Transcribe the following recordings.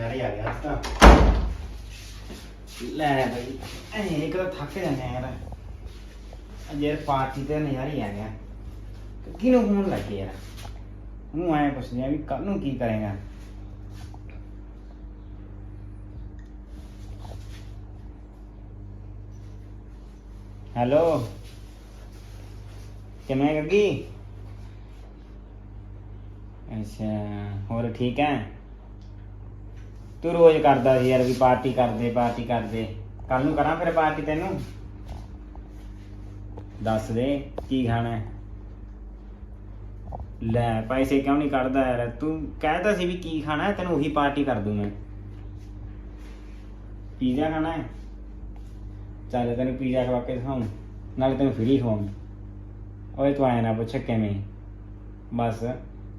ਨਜ਼ਾਰੇ ਆ ਗਿਆ ਅੱਜ ਲੈ ਬਈ। ਐ ਇੱਕ ਤਾਂ ਥੱਕ ਜਾਂਦੇ ਆ ਯਾਰ। ਅੱਜ ਯਾਰ ਪਾਰਟੀ ਤੇ ਨਜ਼ਾਰੇ ਹੀ ਆ। ਗਿਆ ਕਿਹਨੂੰ ਫੋਨ ਲੱਗੇ ਯਾਰ? ਉਹਨੂੰ ਐ ਪੁੱਛਦੇ ਆ ਵੀ ਕੱਲ ਨੂੰ ਕੀ ਕਰੇਗਾ? ਹੈਲੋ? ਕਿਵੇਂ ਗੱਗੀ? ਅੱਛਾ, ਹੋਰ ਠੀਕ ਹੈ ਤੂੰ ਰੋਜ਼ ਕਰਦਾ ਸੀ ਯਾਰ ਵੀ ਪਾਰਟੀ ਕਰਦੇ ਪਾਰਟੀ ਕਰਦੇ। ਕੱਲ ਨੂੰ ਕਰਾਂ ਫਿਰ ਪਾਰਟੀ ਤੈਨੂੰ? ਦੱਸ ਦੇ, ਕੀ ਖਾਣਾ ਹੈ? ਲੈ, ਪੈਸੇ ਕਿਉਂ ਨਹੀਂ ਕੱਢਦਾ ਯਾਰ? ਤੂੰ ਕਹਿਤਾ ਸੀ ਵੀ ਕੀ ਖਾਣਾ ਹੈ, ਤੈਨੂੰ ਉਹੀ ਪਾਰਟੀ ਕਰ ਦੂੰ ਮੈਂ। ਪੀਜ਼ਾ ਖਾਣਾ ਹੈ? ਚੱਲ ਤੈਨੂੰ ਪੀਜ਼ਾ ਖਵਾ ਕੇ ਦਿਖਾਉਂ, ਨਾਲੇ ਤੈਨੂੰ ਫ੍ਰੀ ਖਵਾਉਂ। ਓਏ ਤੂੰ ਆਇਆ ਨਾ ਪੁੱਛ ਕਿਵੇਂ? ਬਸ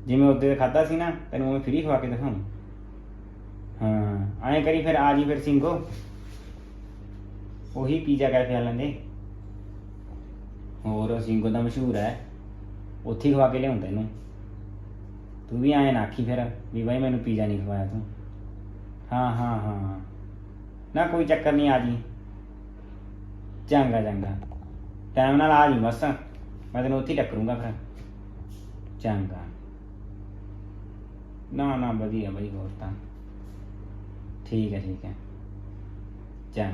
ਜਿਵੇਂ ਉਹਦੇ ਖਾਦਾ ਸੀ ਨਾ, ਤੈਨੂੰ ਉਵੇਂ ਫ੍ਰੀ ਖਵਾ ਕੇ ਦਿਖਾਉਂ। ਹਾਂ। ਐਂ ਕਰੀ ਫਿਰ ਆ ਜੀ ਫਿਰ ਸਿੰਘੋ ਉਹੀ ਪੀਜ਼ਾ ਕੈਫੇ ਵਾਲਿਆਂ ਦੇ ਹੋਰ ਸਿੰਘੋ ਦਾ ਮਸ਼ਹੂਰ ਹੈ। ਉੱਥੇ ਹੀ ਖਵਾ ਕੇ ਲਿਆਉਂਦਾ ਇਹਨੂੰ। ਤੂੰ ਵੀ ਆਏ ਨਾ ਆਖੀ ਫਿਰ ਵੀ ਬਾਈ ਮੈਨੂੰ ਪੀਜ਼ਾ ਨਹੀਂ ਖਵਾਇਆ ਤੂੰ। ਹਾਂ ਹਾਂ ਹਾਂ। ਨਾ ਕੋਈ ਚੱਕਰ ਨਹੀਂ ਆ ਜੀ। ਚੰਗਾ ਚੰਗਾ। ਟਾਈਮ ਨਾਲ ਆ ਜੀ ਬਸ। ਮੈਂ ਤੈਨੂੰ ਉੱਥੇ ਹੀ ਟੱਕਰੂੰਗਾ ਫਿਰ। ਚੰਗਾ। ਨਾ ਨਾ, ਵਧੀਆ ਬਈ, ਹੋਰ ਤਾਂ। ਠੀਕ ਹੈ ਠੀਕ ਹੈ। ਚੰਗਾ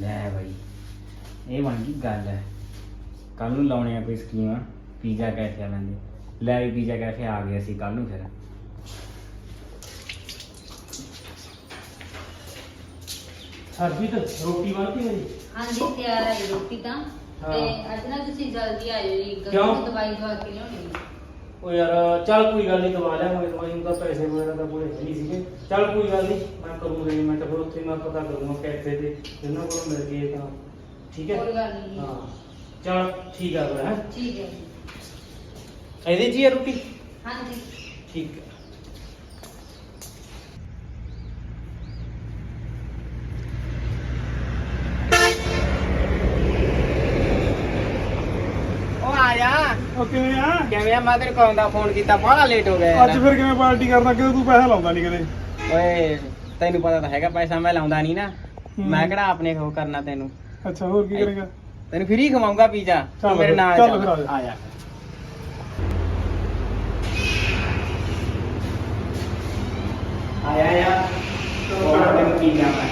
ਲੈ ਬਈ। ਇਹ ਬਣ ਗਈ ਗੱਲ। ਹੈ ਕੱਲ ਨੂੰ ਲਾਉਣੇ ਆ ਕੋਈ ਸਕੀਮ। ਪੀਜ਼ਾ ਕੈਫੇ ਵਾਲਿਆਂ ਦੀ। ਲੈ ਵੀ ਪੀਜ਼ਾ ਕੈਫੇ ਆ ਗਏ ਅਸੀਂ ਕੱਲ ਨੂੰ ਫਿਰ। ਹਰਜੀਤ ਰੋਟੀ ਬਣਦੀ ਹੈ ਜੀ? ਹਾਂਜੀ ਤਿਆਰ ਹੈ ਰੋਟੀ ਤਾਂ। ਤੇ ਅੱਜ ਨਾ ਤੁਸੀਂ ਜਲਦੀ ਆਇਓ ਜੀ। ਕਿਉਂ? ਦਵਾਈ ਦਵਾ ਕੇ ਲਿਆਉਣੀ ਉਹ ਯਾਰ ਚੱਲ ਕੋਈ ਗੱਲ ਨਹੀਂ ਦਵਾ ਲਿਆ ਮੈਂ ਦਵਾਈ ਨੂੰ ਤਾਂ ਪੈਸੇ ਵਗੈਰਾ ਤਾਂ ਹੈ ਨਹੀਂ ਸੀਗੇ। ਚੱਲ ਕੋਈ ਗੱਲ ਨਹੀਂ ਮੈਂ ਕਰੂੰ ਅਰੇਂਜਮੈਂਟ ਫਿਰ ਉੱਥੇ ਮੈਂ ਪਤਾ ਕਰੂੰਗਾ ਕੈਫੇ ਤੇ ਜਿੰਨਾਂ ਕੋਲ ਮਿਲ ਗਏ ਤਾਂ। ਠੀਕ ਹੈ? ਕੋਈ ਗੱਲ ਨਹੀਂ ਜੀ। ਹਾਂ। ਚੱਲ ਠੀਕ ਆ ਫਿਰ ਹੈ? ਠੀਕ ਹੈ। ਇਹਦੇ ਜੀ ਹੈ ਰੋਟੀ? ਹਾਂਜੀ। ਠੀਕ ਹੈ ਉਹ ਆ ਜਾ ਉਹ ਕਿਵੇਂ ਆ? ਮੈਂ ਤੇਰੇ ਕੋਲ ਦਾ ਫੋਨ ਕੀਤਾ ਬੜਾ ਲੇਟ ਹੋ ਗਿਆ ਅੱਜ ਫਿਰ ਕਿਵੇਂ ਪਾਰਟੀ ਕਰਦਾ ਕਿਤੇ ਤੂੰ ਪੈਸਾ ਲਾਉਂਦਾ ਨਹੀਂ ਕਦੇ? ਓਏ ਤੈਨੂੰ ਪਤਾ ਤਾਂ ਹੈਗਾ ਪੈਸਾ ਮੈਂ ਲਾਉਂਦਾ ਨਹੀਂ ਨਾ। ਮੈਂ ਕਿਹੜਾ ਆਪਣੇ ਉਹ ਕਰਨਾ ਤੈਨੂੰ? ਅੱਛਾ ਹੋਰ ਕੀ ਕਰੇਗਾ? ਤੈਨੂੰ ਫ੍ਰੀ ਖਵਾਉਂਗਾ ਪੀਜ਼ਾ ਚੱਲ ਤੂੰ ਮੇਰੇ ਫਿਰ, ਨਾਲ ਚੱਲ ਚੱਲ। ਫਿਰ ਆ ਜਾ। ਆ ਜਾ। ਆਇਆ ਹੋਰ ਤੈਨੂੰ ਪੀਜ਼ਾ ਮੈਂ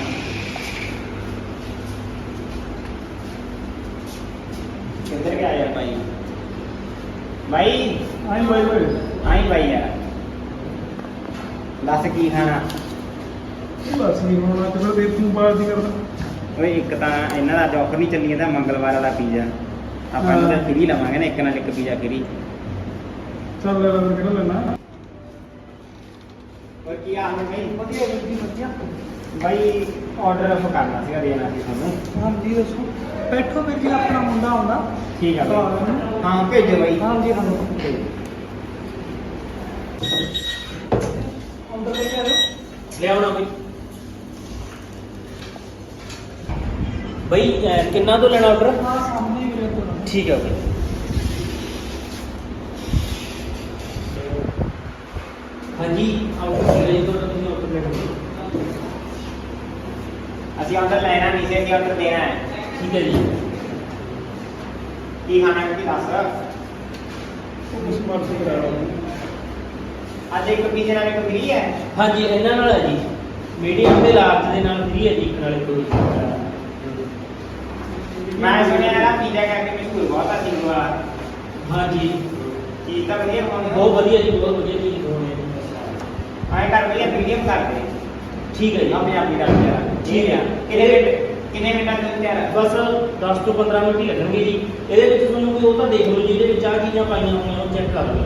ਕਿੱਧਰ ਗਿਆ ਯਾਰ ਭਾਈ ਭਾਈ ਬਾਈ ਬਾਈ ਆਈ ਭਾਈ ਯਾਰ। ਦੱਸ ਕੀ ਖਾਣਾ? ਬਸ ਨਹੀਂ ਹੋਣਾ ਤੇ ਫਿਰ ਤੇ ਤੂੰ ਪਾਰਟੀ ਕਰਦਾ। ਓਏ ਇੱਕ ਤਾਂ ਇਹਨਾਂ ਦਾ ਜੋਫਰ ਨਹੀਂ ਚੱਲੀ ਜਾਂਦਾ ਮੰਗਲਵਾਰ ਵਾਲਾ ਪੀਜ਼ਾ। ਆਪਾਂ ਨੂੰ ਤਾਂ ਹਾਂ। ਫ੍ਰੀ ਲਵਾਂਗੇ ਨਾ ਇੱਕ ਨਾਲ ਇੱਕ ਪੀਜ਼ਾ ਫ੍ਰੀ। ਚੱਲ ਲੈ ਲੈ ਕਿਹੜਾ ਲੈਣਾ? ਹੋਰ ਕੀ ਹਾਲ ਹੈ ਭਾਈ? ਵਧੀਆ ਜੀ ਵਧੀਆ। ਭਾਈ ਆਰਡਰ ਕਰਨਾ ਸੀਗਾ ਦੇਣਾ ਸੀ ਤੁਹਾਨੂੰ। ਹਾਂਜੀ ਦੱਸੋ। ਬੈਠੋ ਫਿਰ ਜੀ ਆਪਣਾ ਮੁੰਡਾ ਆਉਂਦਾ। ਠੀਕ ਆ ਭਾਈ ਹਾਂ ਭੇਜੋ ਭਾਈ ਹਾਂਜੀ ਹਾਂ। ਲੈ ਲਿਆਉਣਾ ਬਈ ਬਈ ਅਹ ਕਿੰਨਾ ਤੋਂ ਲੈਣਾ ਆਰਡਰ ਹਾਂ ਸਾਹਮਣੇ ਹੀ ਮੇਰੇ ਕੋਲ ਠੀਕ ਹੈ ਬਈ। ਹਾਂਜੀ ਆਰਡਰ ਲੈ ਜਦੋਂ ਤੁਸੀਂ ਆਰਡਰ ਲੈ ਲਓ। ਅਸੀਂ ਆਰਡਰ ਲੈਣਾ ਨਹੀਂ ਸੀ ਅਸੀਂ ਆਰਡਰ ਦੇਣਾ ਹੈ। ਠੀਕ ਹੈ ਜੀ। ਕੀ ਖਾਣਾ ਹੈ ਕਿ ਦੱਸ। ਉਹ ਉਸ ਮਰਜ਼ੀ ਕਰਾ ਲਓ। ਅੱਜ ਇੱਕ ਪੀਜ਼ੇ ਨਾਲ ਇੱਕ ਫ੍ਰੀ ਹੈ? ਹਾਂਜੀ ਇਹਨਾਂ ਨਾਲ ਹੈ ਜੀ। ਮੀਡੀਅਮ ਤੇ ਲਾਰਜ ਦੇ ਨਾਲ ਫ੍ਰੀ ਹੈ ਜੀ ਇੱਕ ਨਾਲੇ ਕੋਈ ਮੈਂ ਸੁਣਿਆ ਇਹਦਾ ਪੀਜ਼ਾ ਕਰਕੇ ਮਸ਼ਹੂਰ ਬਹੁਤ ਆ ਸਿੰਘ ਵਾਲਾ। ਹਾਂਜੀ। ਚੀਜ਼ ਤਾਂ ਵਧੀਆ ਬਣਾਉਂਦੇ ਬਹੁਤ ਵਧੀਆ ਜੀ ਬਹੁਤ ਵਧੀਆ ਚੀਜ਼ ਬਣਾਉਣੀ ਹੈ ਆਏ ਕਰ ਭਈਆ ਮੀਡੀਅਮ ਕਰ ਦੇ ਠੀਕ ਹੈ ਜੀ। ਹੀ ਕਰ ਦੇ ਠੀਕ ਹੈ। ਕਿੰਨੇ ਮਿੰਟ ਕਿੰਨੇ ਮਿੰਟਾਂ ਤੱਕ ਤਿਆਰ ਹੈ ਬਸ 10 ਤੋਂ 15 ਮਿੰਟ ਹੀ ਲੱਗਣਗੇ ਜੀ। ਇਹਦੇ ਵਿੱਚ ਤੁਹਾਨੂੰ ਕੋਈ ਉਹ ਤਾਂ ਦੇਖ ਲਓ ਜੀ ਇਹਦੇ ਵਿੱਚ ਆਹ ਚੀਜ਼ਾਂ ਪਾਈਆਂ ਹੋਈਆਂ ਉਹ ਚੈੱਕ ਕਰ ਲਓ।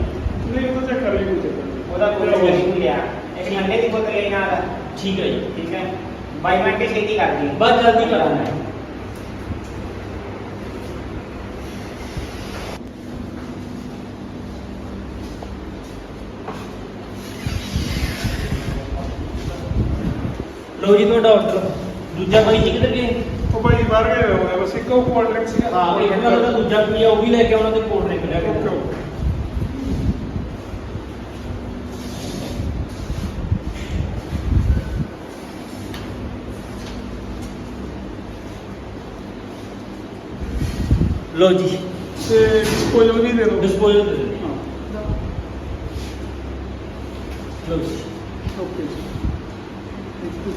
ਨਹੀਂ ਉਹ ਤਾਂ ਚੈੱਕ ਕਰ ਲਈ ਕੋਈ ਚੱਕਰ ਨਹੀਂ। ਉਹਦਾ ਕੋਈ ਲੋੜ ਨਹੀਂ ਲਿਆ ਇੱਕ ਅੰਡੇ ਦੀ ਬੋਤਲ ਲਈ ਨਾਲ ਠੀਕ ਹੈ ਜੀ। ਠੀਕ ਹੈ। ਬਾਈ ਮਿੰਟ ਚ ਛੇਤੀ ਕਰ ਦੀ ਬਸ ਜਲਦੀ ਕਰਾਂਗਾ। ਹੈ ਲਓ ਜੀ ਤੁਹਾਡਾ ਆਰਡਰ ਦੂਜਾ ਬਾਈ ਜੀ ਕਿੱਧਰ ਗਏ? ਉਹ ਬਾਈ ਬਾਹਰ ਗਏ ਹੋਏ ਆ, ਬਸ ਇੱਕ ਉਹ ਕੋਲਡ ਡਰਿੰਕ ਸੀਗਾ। ਹਾਂ ਇੱਕ ਉਹਦਾ ਦੂਜਾ ਪੀਆ ਉਹ ਵੀ ਲੈ ਕੇ ਆਉਣਾ ਤੇ ਕੋਲਡ ਡਰਿੰਕ ਲੈ ਕੇ ਓਕੇ ਆਉਣਾ ਓਕੇ ਲਓ ਜੀ ਤੇ ਡਿਸਪੋਜ਼ਲ ਵੀ ਦੇ ਦਿਓ ਡਿਸਪੋਜ਼ਲ ਦੇ ਹਾਂ। ਲਓ ਜੀ ਓਕੇ ਜੀ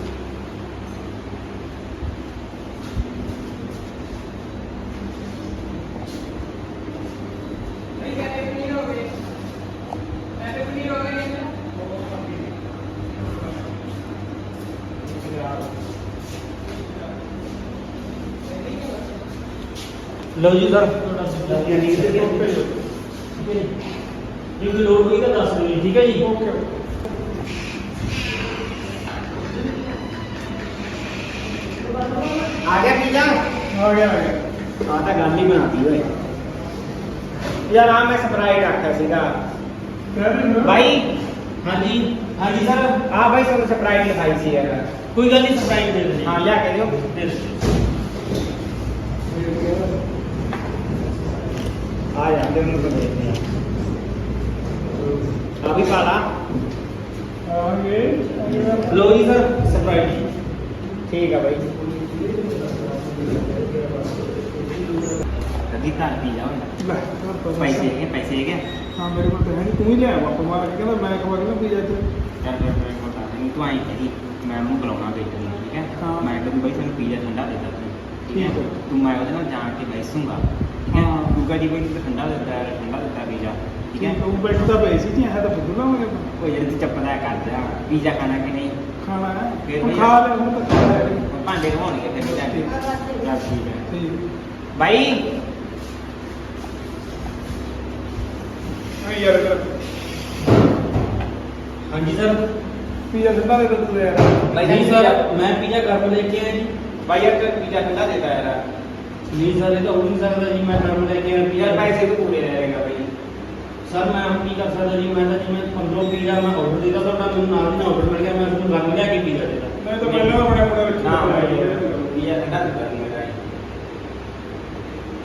ਲਓ ਜੀ ਸਰ ਜੇ ਕੋਈ ਲੋੜ ਹੋਈ ਤਾਂ ਦੱਸ ਦਿਓ ਜੀ ਠੀਕ ਹੈ ਜੀ ਓਕੇ ਆ ਗਿਆ ਪੀਜ਼ਾ ਆ ਗਿਆ ਆ ਗਿਆ ਆ ਤਾਂ ਗੱਲ ਹੀ ਬਣਾਤੀ ਓਏ ਯਾਰ ਆ ਮੈਂ ਸਪਰਾਈਟ ਆਖਿਆ ਸੀਗਾ ਕਹਿ ਰਹੇ ਨਾ ਬਾਈ ਹਾਂਜੀ ਹਾਂਜੀ ਸਰ ਆ ਬਾਈ ਤੁਹਾਨੂੰ ਸਪਰਾਈਟ ਲਿਖਾਈ ਸੀ ਯਾਰ ਕੋਈ ਗੱਲ ਨਹੀਂ ਸਪਰਾਈਟ ਦੇ ਦਿੰਦੇ ਹਾਂ ਲਿਆ ਕੇ ਦਿਓ ਦੇ ਦਿੰਦੇ ਆ ਜਾਂਦੇ ਉਹਨੂੰ ਦੇਖਦੇ ਆ ਆ ਵੀ ਕਾਲਾ ਆ ਗਏ ਆ ਗਿਆ ਲਓ ਜੀ ਸਰ ਸਪਰਾਈਟ ਠੀਕ ਆ ਬਾਈ। ਕਦੀ ਤਾਂ ਲੈ ਘਰ ਤੋਂ ਪੈਸੇ ਹੈਗੇ ਪੈਸੇ ਹੈਗੇ? ਹਾਂ ਮੇਰੇ ਕੋਲ ਤਾਂ ਹੈ ਨਹੀਂ ਤੂੰ ਹੀ ਲਿਆ ਵਾਪਸ ਮਾਰ ਕੇ ਕਹਿੰਦਾ ਮੈਂ ਖਵਾ ਕੇ ਨਾ ਪੀਜਾ ਤੇ ਚੱਲ ਫਿਰ ਮੇਰੇ ਕੋਲ ਤਾਂ ਨਹੀਂ ਤੂੰ ਆਈ ਕਹੀ ਮੈਂ ਉਹਨੂੰ ਬੁਲਾਉਣਾ ਵੇਟਰ ਨੂੰ ਠੀਕ ਹੈ। ਮੈਂ ਕਹੂੰ ਬਾਈ ਸਾਨੂੰ ਪੀਜ਼ਾ ਠੰਡਾ ਦੇ ਹੈ? ਠੀਕ ਹੈ। ਤੂੰ ਮੈਂ ਉਹਦੇ ਨਾਲ ਜਾਣ ਕੇ ਬੈਸੂੰਗਾ। ਤੂੰ ਕਹਦੀ ਬਈ ਤੂੰ ਠੰਡਾ ਦਿੱਤਾ ਹੈ ਠੰਡਾ ਦਿੱਤਾ ਪੀਜ਼ਾ। ਠੀਕ ਹੈ? ਤੂੰ ਬੈਠਦਾ ਪਈ ਸੀ ਜੀ ਹੈ ਤਾਂ ਬੁੱਧ ਲਾਵਾਂਗੇ ਉਹ ਯਾਰ ਤੂੰ ਚੱਪਦਾ ਕਰ ਜਾ ਪੀਜ਼ਾ ਖਾਣਾ ਕਿ ਨਹੀਂ? ਖਾਣਾ ਹੈ? ਫਿਰ ਵੀ- ਖਾ ਲੈ ਹੁਣ ਤਾਂ ਖਾ ਲੈ। ਭਾਂਡੇ ਧਵਾਉਣਗੇ ਫਿਰ ਵੀ ਜਾ ਕੇ। ਚੱਲ ਠੀਕ ਹੈ। ਠੀਕ। ਬਾਈ। ਹਾਂ ਯਾਰ ਹਾਂਜੀ ਸਰ। ਪੀਜਾ ਠੰਡਾ ਦੇ ਦਿੱਤਾ ਯਾਰ। ਨਹੀਂ ਸਰ ਮੈਂ ਪੀਜ਼ਾ ਕਰ ਲੈ ਕੇ ਆਇਆ ਜੀ। ਬਾਈ ਯਾਰ ਤੂੰ ਪੀਜ਼ਾ ਠੰਡਾ ਦੇਤਾ ਯਾਰ। ਨਹੀਂ ਸਰ ਇਹ ਤਾਂ ਹੋ ਨਹੀਂ ਸਕਦਾ ਜੀ ਮੈਂ ਕਰ ਲੈ ਕੇ ਆਇਆ ਪੀਜ਼ਾ ਯਾਰ ਪੈਸੇ ਤਾਂ ਪੂਰੇ ਰਹੇਗਾ ਬਾਈ। ਸਰ ਮੈਂ ਹੁਣ ਕੀ ਕਰ ਸਕਦਾ ਜੀ? ਮੈਂ ਤਾਂ ਜਿਵੇਂ 15 ਪੀਜ਼ਾ ਮੈਂ ਆਰਡਰ ਦਿੱਤਾ ਤੁਹਾਡਾ ਮੈਨੂੰ ਨਾਲ ਦੀ ਨਾਲ ਆਰਡਰ ਮਿਲ ਗਿਆ ਮੈਂ ਤੁਹਾਨੂੰ ਘਰ ਲਿਆ ਕੇ ਪੀਜ਼ਾ ਦਿੱਤਾ। ਮੈਂ ਤਾਂ ਪਹਿਲਾਂ ਬੜਾ ਬੜਾ ਰੱਖਿਆ। ਬਾਈ ਹੈ। ਪੀਜ਼ਾ ਠੰਡਾ ਦਿੱਤਾ ਤੂੰ ਮੇਰਾ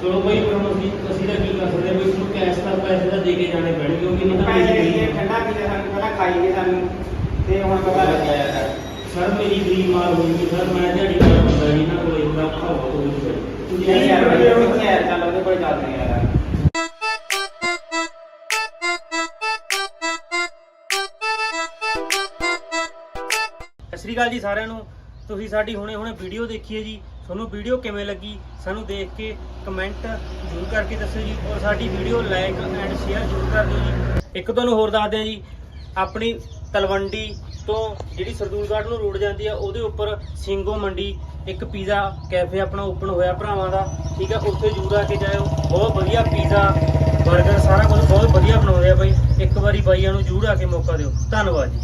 ਚਲੋ ਫਿਰ ਹੁਣ ਅਸੀਂ ਅਸੀਂ ਤਾਂ ਕੀ ਕਰ ਸਕਦੇ? ਹਾਂ ਵੀ ਤੁਹਾਨੂੰ ਕੈਸ਼ ਤਾਂ ਪੈਸੇ ਤਾਂ ਦੇ ਕੇ ਜਾਣੇ ਪੈਣਗੇ ਕਿਉਂਕਿ ਨਹੀਂ ਤਾਂ ਪੈਸੇ ਇਹ ਠੰਡਾ ਪੀਜ਼ਾ ਸਾਨੂੰ ਪਹਿਲਾਂ ਖਾਈ ਗਏ ਸਾਨੂੰ। ਤੇ ਹੁਣ ਪਤਾ ਲੱਗਿਆ ਯਾਰ। ਸਰ ਮੇਰੀ ਗਰੀਬ ਮਾਲ ਹੋਈ ਸੀ ਸਰ ਮੈਂ ਦਿਹਾੜੀ ਵਾਲਾ ਬੰਦਾ ਜੀ ਨਾ ਕੋਲੇ ਔਖਾ ਬਹੁਤ ਹੋ ਗਿਆ ਨਹੀਂ। ਸਤਿ ਸ਼੍ਰੀ ਅਕਾਲ ਜੀ ਸਾਰਿਆਂ ਨੂੰ। ਤੁਸੀਂ ਸਾਡੀ ਹੁਣੇ ਹੁਣੇ ਵੀਡੀਓ ਦੇਖੀ ਹੈ ਜੀ। ਤੁਹਾਨੂੰ ਵੀਡੀਓ ਕਿਵੇਂ ਲੱਗੀ, ਸਾਨੂੰ ਦੇਖ ਕੇ ਕਮੈਂਟ ਜ਼ਰੂਰ ਕਰਕੇ ਦੱਸਿਓ ਜੀ ਔਰ ਸਾਡੀ ਵੀਡੀਓ ਲਾਈਕ ਐਂਡ ਸ਼ੇਅਰ ਜ਼ਰੂਰ ਕਰ ਦਿਓ ਜੀ। ਇੱਕ ਤੁਹਾਨੂੰ ਹੋਰ ਦੱਸ ਦਿਆਂ ਜੀ, ਆਪਣੀ ਤਲਵੰਡੀ ਤੋਂ ਜਿਹੜੀ ਸਰਦੂਲਗੜ੍ਹ ਨੂੰ ਰੋਡ ਜਾਂਦੀ ਆ, ਉਹਦੇ ਉੱਪਰ ਸਿੰਘੋ ਮੰਡੀ ਇੱਕ ਪੀਜ਼ਾ ਕੈਫੇ ਆਪਣਾ ਓਪਨ ਹੋਇਆ ਭਰਾਵਾਂ ਦਾ, ਠੀਕ ਹੈ ਉੱਥੇ ਜ਼ਰੂਰ ਆ ਕੇ ਜਾਇਓ। ਬਹੁਤ ਵਧੀਆ ਪੀਜ਼ਾ 버ਗਰ ਸਾਰਾ ਕੁਝ ਬਹੁਤ ਵਧੀਆ ਬਣਾਉਂਦੇ ਆ ਬਾਈ। ਇੱਕ ਵਾਰੀ ਬਾਈਆਂ ਨੂੰ ਜ਼ਰੂਰ ਆ ਕੇ ਮੌਕਾ ਦਿਓ। ਧੰਨਵਾਦ ਜੀ।